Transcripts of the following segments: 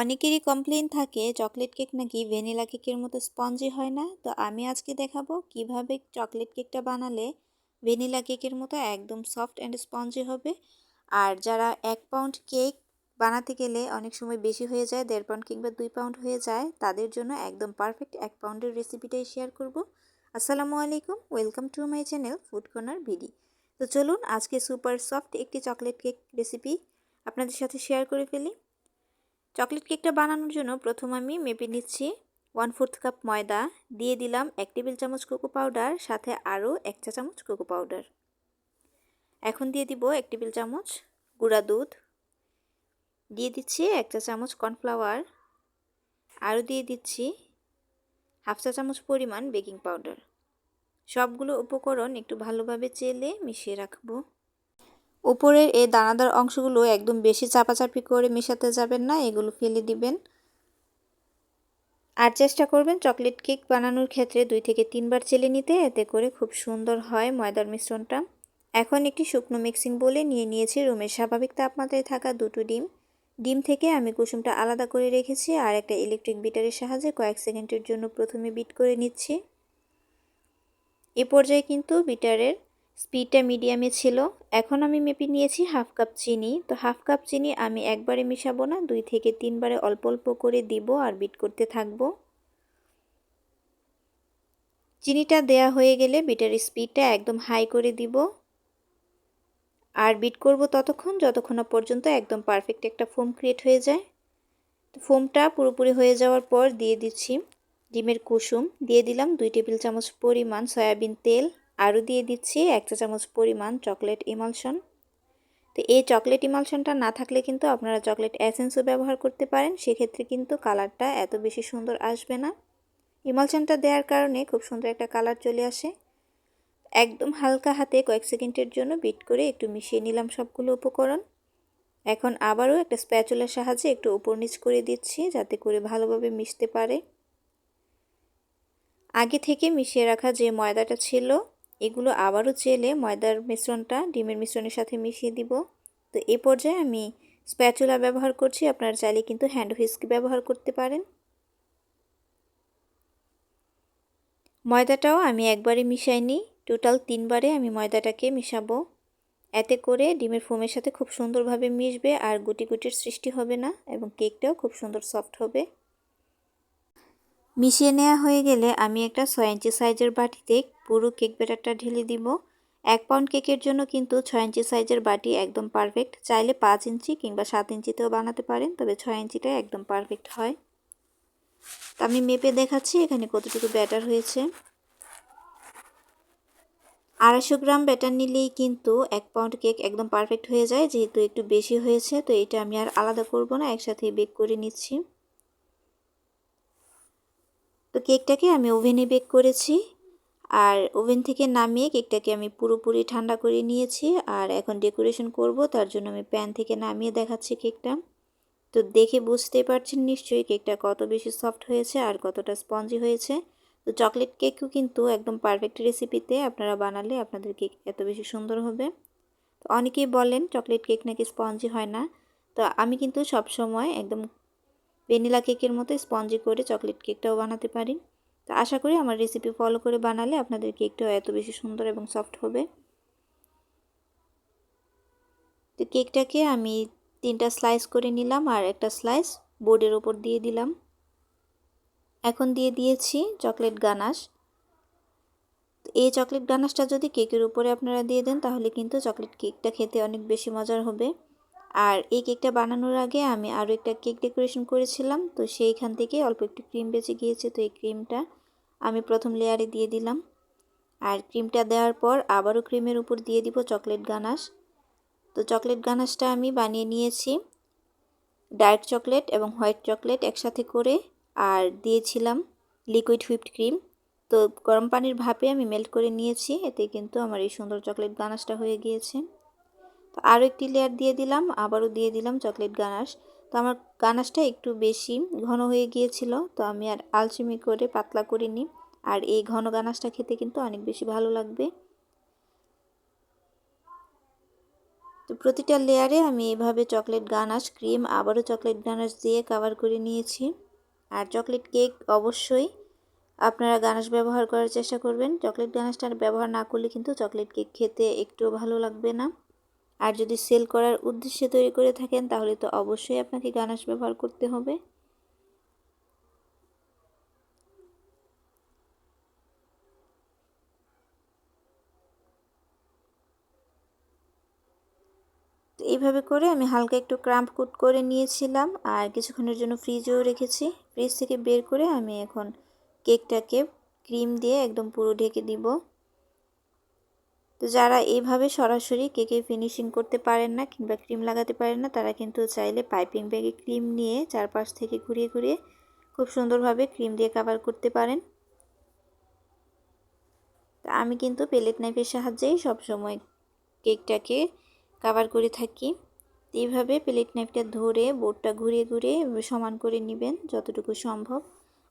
অনেকেরই কমপ্লেন থাকে chocolate cake নাকি ভ্যানিলা কেকের মতো স্পঞ্জি হয় না? তো আমি আজকে দেখাবো কীভাবে চকলেট কেকটা বানালে ভ্যানিলা কেকের মতো একদম সফট অ্যান্ড স্পঞ্জি হবে। আর যারা এক পাউন্ড কেক বানাতে গেলে অনেক সময় বেশি হয়ে যায়, দেড় পাউন্ড কিংবা দুই পাউন্ড হয়ে যায়, তাদের জন্য একদম পারফেক্ট এক পাউন্ডের রেসিপিটাই শেয়ার করব। আসসালামু আলাইকুম welcome to my channel food corner ভিডি তো চলুন আজকে সুপার সফট একটি চকলেট কেক রেসিপি আপনাদের সাথে শেয়ার করে ফেলি। চকলেট কেকটা বানানোর জন্য প্রথম আমি মেপে নিচ্ছি ওয়ান ফোর্থ কাপ ময়দা, দিয়ে দিলাম এক টেবিল চামচ কোকো পাউডার সাথে আরও এক চা চামচ কোকো পাউডার এখন দিয়ে দিব এক টেবিল চামচ গুঁড়া দুধ। দিয়ে দিচ্ছি এক চা চামচ কর্নফ্লাওয়ার আরও দিয়ে দিচ্ছি হাফ চা চামচ পরিমাণ বেকিং পাউডার সবগুলো উপকরণ একটু ভালোভাবে চেলে মিশিয়ে রাখব। উপরের এই দানাদার অংশগুলো একদম বেশি চাপাচাপি করে মেশাতে যাবেন না, এগুলো ফেলে দিবেন। আর চেষ্টা করবেন চকলেট কেক বানানোর ক্ষেত্রে দুই থেকে তিনবার চেলে নিতে, এতে করে খুব সুন্দর হয় ময়দার মিশ্রণটা। এখন একটি শুকনো মিক্সিং বলে নিয়ে নিয়েছি, রুমের স্বাভাবিক তাপমাত্রায় থাকা দুটো ডিম। ডিম থেকে আমি কুসুমটা আলাদা করে রেখেছি আর একটা ইলেকট্রিক বিটারের সাহায্যে কয়েক সেকেন্ডের জন্য প্রথমে বিট করে নিচ্ছি। এ পর্যায়ে কিন্তু বিটারের স্পিডটা মিডিয়ামে ছিল। এখন আমি মেপে নিয়েছি হাফ কাপ চিনি। তো হাফ কাপ চিনি আমি একবারে মিশাবো না, দুই থেকে তিনবারে অল্প অল্প করে দিব আর বিট করতে থাকব। চিনিটা দেয়া হয়ে গেলে বিটার স্পিডটা একদম হাই করে দিব। আর বিট করব ততক্ষণ, যতক্ষণ পর্যন্ত একদম পারফেক্ট একটা ফোম ক্রিয়েট হয়ে যায়। তো ফোমটা পুরোপুরি হয়ে যাওয়ার পর দিয়ে দিচ্ছি ডিমের কুসুম। দিয়ে দিলাম দুই টেবিল চামচ পরিমাণ সয়াবিন তেল। আরও দিয়ে দিচ্ছি এক চা চামচ পরিমাণ চকলেট ইমালশন। তো এই চকলেট ইমালশনটা না থাকলে কিন্তু আপনারা চকলেট অ্যাসেন্সও ব্যবহার করতে পারেন, সেক্ষেত্রে কিন্তু কালারটা এত বেশি সুন্দর আসবে না। ইমালশনটা দেওয়ার কারণে খুব সুন্দর একটা কালার চলে আসে। একদম হালকা হাতে কয়েক সেকেন্ডের জন্য বিট করে একটু মিশিয়ে নিলাম সবগুলো উপকরণ। এখন আবারও একটা স্প্যাচুলার সাহায্যে একটু উপর নিচ করে দিচ্ছি যাতে করে ভালোভাবে মিশতে পারে। আগে থেকে মিশিয়ে রাখা যে ময়দাটা ছিল এগুলো আবারও চেলে ময়দার মিশ্রণটা, ডিমের মিশ্রণের সাথে মিশিয়ে দিব। তো এ পর্যায়ে আমি স্প্যাচুলা ব্যবহার করছি, আপনারা চাইলে কিন্তু হ্যান্ড হুইস্ক ব্যবহার করতে পারেন। ময়দাটাও আমি একবারে মিশাইনি টোটাল তিনবারে আমি ময়দাটাকে মিশাবো। এতে করে ডিমের ফোমের সাথে খুব সুন্দরভাবে মিশবে আর গুটি গুটির সৃষ্টি হবে না এবং কেকটাও খুব সুন্দর সফট হবে। মিশিয়ে নেওয়া হয়ে গেলে আমি একটা ছয় ইঞ্চি সাইজের বাটিতে পুরো কেক ব্যাটারটা ঢেলে দিব। এক পাউন্ড কেকের জন্য কিন্তু ছয় ইঞ্চি সাইজের বাটি একদম পারফেক্ট। চাইলে পাঁচ ইঞ্চি কিংবা সাত ইঞ্চিতেও বানাতে পারেন, তবে ছয় ইঞ্চিটা একদম পারফেক্ট হয়। তো আমি মেপে দেখাচ্ছি এখানে কতটুকু ব্যাটার হয়েছে। আড়াইশো গ্রাম ব্যাটার নিলেই কিন্তু এক পাউন্ড কেক একদম পারফেক্ট হয়ে যায়, যেহেতু একটু বেশি হয়েছে, তো এটা আমি আর আলাদা করব না, একসাথে বেক করে নিচ্ছি। তো কেকটাকে আমি ওভেনে বেক করেছি আর ওভেন থেকে নামিয়ে কেকটাকে আমি পুরোপুরি ঠান্ডা করে নিয়েছি আর এখন ডেকোরেশন করব, তার জন্য আমি প্যান থেকে নামিয়ে দেখাচ্ছি কেকটা। তো দেখে বুঝতে পারছেন নিশ্চয়ই কেকটা কত বেশি সফট হয়েছে আর কতটা স্পঞ্জি হয়েছে। তো চকলেট কেকও কিন্তু একদম পারফেক্ট রেসিপিতে আপনারা বানালে আপনাদের কেক এত বেশি সুন্দর হবে। তো অনেকেই বলেন চকলেট কেক নাকি স্পঞ্জি হয় না। তো আমি কিন্তু সব সময় একদম ভ্যানিলা কেকের মতো স্পঞ্জি করে চকলেট কেকটাও বানাতে পারি তো আশা করি আমার রেসিপি ফলো করে বানালে আপনাদের কেকটাও এত বেশি সুন্দর এবং সফট হবে। তো কেকটাকে আমি তিনটা স্লাইস করে নিলাম আর একটা স্লাইস বোর্ডের ওপর দিয়ে দিলাম। এখন দিয়ে দিয়েছি চকলেট গানাশ এই চকলেট গানাশটা যদি কেকের উপরে আপনারা দিয়ে দেন তাহলে কিন্তু চকলেট কেকটা খেতে অনেক বেশি মজার হবে। আর এই কেকটা বানানোর আগে আমি আরও একটা কেক ডেকোরেশন করেছিলাম। তো সেইখান থেকে অল্প একটু ক্রিম বেঁচে গিয়েছে, তো এই ক্রিমটা আমি প্রথম লেয়ারে দিয়ে দিলাম। আর ক্রিমটা দেওয়ার পর আবারও ক্রিমের উপর দিয়ে দিব চকলেট গানাশ। তো চকলেট গানাশটা আমি বানিয়ে নিয়েছি। ডার্ক চকলেট এবং হোয়াইট চকলেট একসাথে করে আর দিয়েছিলাম লিকুইড হুইপড ক্রিম। তো গরম পানির ভাপে আমি মেল্ট করে নিয়েছি, এতে কিন্তু আমার এই সুন্দর চকলেট গানাশটা হয়ে গিয়েছে। তো আরও একটি লেয়ার দিয়ে দিলাম, আবারও দিয়ে দিলাম চকলেট গানাশ। তো আমার গানাশটা একটু বেশি ঘন হয়ে গিয়েছিল, তো আমি আর আলচিমি করে পাতলা করিনি। আর এই ঘন গানাশটা খেতে কিন্তু অনেক বেশি ভালো লাগবে। তো প্রতিটা লেয়ারে আমি এভাবে চকলেট গানাশ ক্রিম আবারও চকলেট গানাশ দিয়ে কাভার করে নিয়েছি। আর চকলেট কেক অবশ্যই আপনারা গানাশ ব্যবহার করার চেষ্টা করবেন। চকলেট গানাশটা ব্যবহার না করলে কিন্তু চকলেট কেক খেতে একটুও ভালো লাগবে না। আর যদি সেল করার উদ্দেশ্যে তৈরি করে থাকেন, তাহলে তো অবশ্যই আপনাকে গানাশ ব্যবহার করতে হবে। এইভাবে করে আমি হালকা একটু ক্রাম্প কুট করে নিয়েছিলাম, আর কিছুক্ষণের জন্য ফ্রিজেও রেখেছি। ফ্রিজ থেকে বের করে আমি এখন কেকটাকে ক্রিম দিয়ে একদম পুরো ঢেকে দিব। তো যারা এইভাবে সরাসরি কেকে ফিনিশিং করতে পারেন না কিংবা ক্রিম লাগাতে পারেন না, তারা কিন্তু চাইলে পাইপিং ব্যাগে ক্রিম নিয়ে চারপাশ থেকে ঘুরিয়ে ঘুরিয়ে খুব সুন্দরভাবে ক্রিম দিয়ে কাভার করতে পারেন। তা আমি কিন্তু পেলেট নাইফের সাহায্যেই সবসময় কেকটাকে কাভার করে থাকি। এইভাবে প্লেট নাইফটা ধরে বোর্ডটা ঘুরিয়ে ঘুরিয়ে সমান করে নেবেন যতটুকু সম্ভব।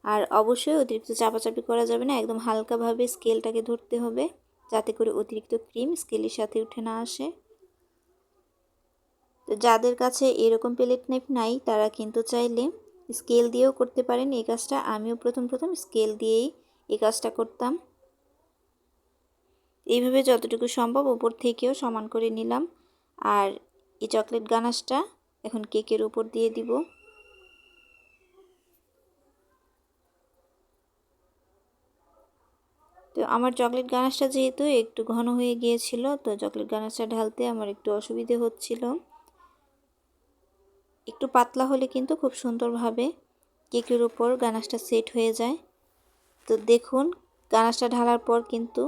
আর অবশ্যই অতিরিক্ত চাপাচাপি করা যাবে না, একদম হালকাভাবে স্কেলটাকে ধরতে হবে। যাতে করে অতিরিক্ত ক্রিম স্কেলের সাথে উঠে না আসে। তো যাদের কাছে এরকম প্লেট নাইফ নাই, তারা কিন্তু চাইলে স্কেল দিয়েও করতে পারেন। এই কাজটা আমিও প্রথম প্রথম স্কেল দিয়েই এই কাজটা করতাম। এইভাবে যতটুকু সম্ভব উপর থেকেও সমান করে নিলাম। আর এই চকলেট গানাশটা এখন কেকের উপর দিয়ে দিব। তো আমার চকলেট গানাশটা যেহেতু একটু ঘন হয়ে গিয়েছিল, তো চকলেট গানাশটা ঢালতে আমার একটু অসুবিধে হচ্ছিল। একটু পাতলা হলে কিন্তু খুব সুন্দরভাবে কেকের উপর গানাশটা সেট হয়ে যায়। তো দেখুন গানাশটা ঢালার পর কিন্তু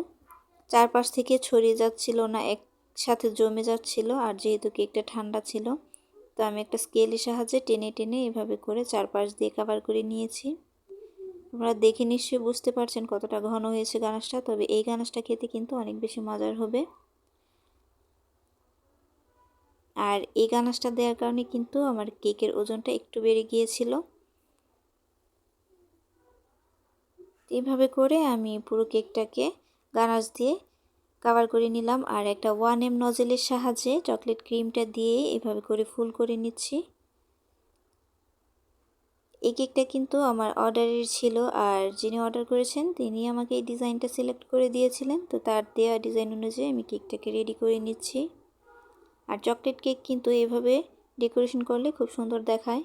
চারপাশ থেকে ছড়িয়ে যাচ্ছিল না, একসাথে জমে যাচ্ছিল, আর যেহেতু কেকটা ঠান্ডা ছিল, তো আমি একটা স্কেলের সাহায্যে টেনে টেনে এভাবে করে চারপাশ দিয়ে কাভার করে নিয়েছি। আপনারা দেখে নিশ্চয়ই বুঝতে পারছেন কতটা ঘন হয়েছে গানাশটা, তবে এই গানাশটা খেতে কিন্তু অনেক বেশি মজার হবে। আর এই গানাশটা দেওয়ার কারণে কিন্তু আমার কেকের ওজনটা একটু বেড়ে গিয়েছিল। এইভাবে করে আমি পুরো কেকটাকে গানাশ দিয়ে কাভার করে নিলাম। আর একটা ওয়ান এম নজেলের সাহায্যে চকলেট ক্রিমটা দিয়ে এভাবে করে ফুল করে নিচ্ছি। এই কেকটা কিন্তু আমার অর্ডারের ছিল আর যিনি অর্ডার করেছেন তিনি আমাকে এই ডিজাইনটা সিলেক্ট করে দিয়েছিলেন। তো তার দেওয়া ডিজাইন অনুযায়ী আমি কেকটাকে রেডি করে নিচ্ছি। আর চকলেট কেক কিন্তু এভাবে ডেকোরেশন করলে খুব সুন্দর দেখায়।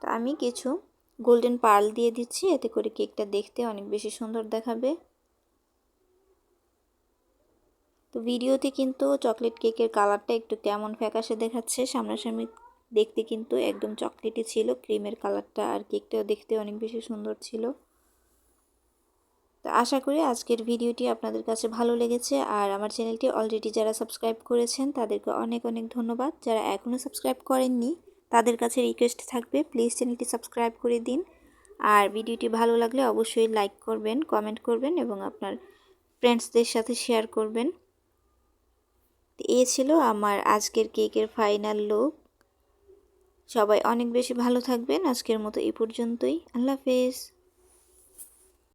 তো আমি কিছু গোল্ডেন পার্ল দিয়ে দিচ্ছি, এতে করে কেকটা দেখতে অনেক বেশি সুন্দর দেখাবে। তো ভিডিওতে কিন্তু চকলেট কেকের কালারটা একটু কেমন ফ্যাকাশে দেখাচ্ছে। সামনাসামনি দেখতে কিন্তু একদম চকলেটই ছিল, ক্রিমের কালারটা আর কেকটাও দেখতে অনেক বেশি সুন্দর ছিল। তো আশা করি আজকের ভিডিওটি আপনাদের কাছে ভালো লেগেছে আর আমার চ্যানেলটি অলরেডি যারা সাবস্ক্রাইব করেছেন, তাদেরকে অনেক অনেক ধন্যবাদ। যারা এখনও সাবস্ক্রাইব করেননি, তাদের কাছে রিকোয়েস্ট থাকবে, প্লিজ চ্যানেলটি সাবস্ক্রাইব করে দিন। আর ভিডিওটি ভালো লাগলে অবশ্যই লাইক করবেন, কমেন্ট করবেন এবং আপনার ফ্রেন্ডসদের সাথে শেয়ার করবেন। এ ছিল আমার আজকের কেকের ফাইনাল লুক। সবাই অনেক বেশি ভালো থাকবেন। আজকের মতো এই পর্যন্তই। আল্লাহ হাফেজ।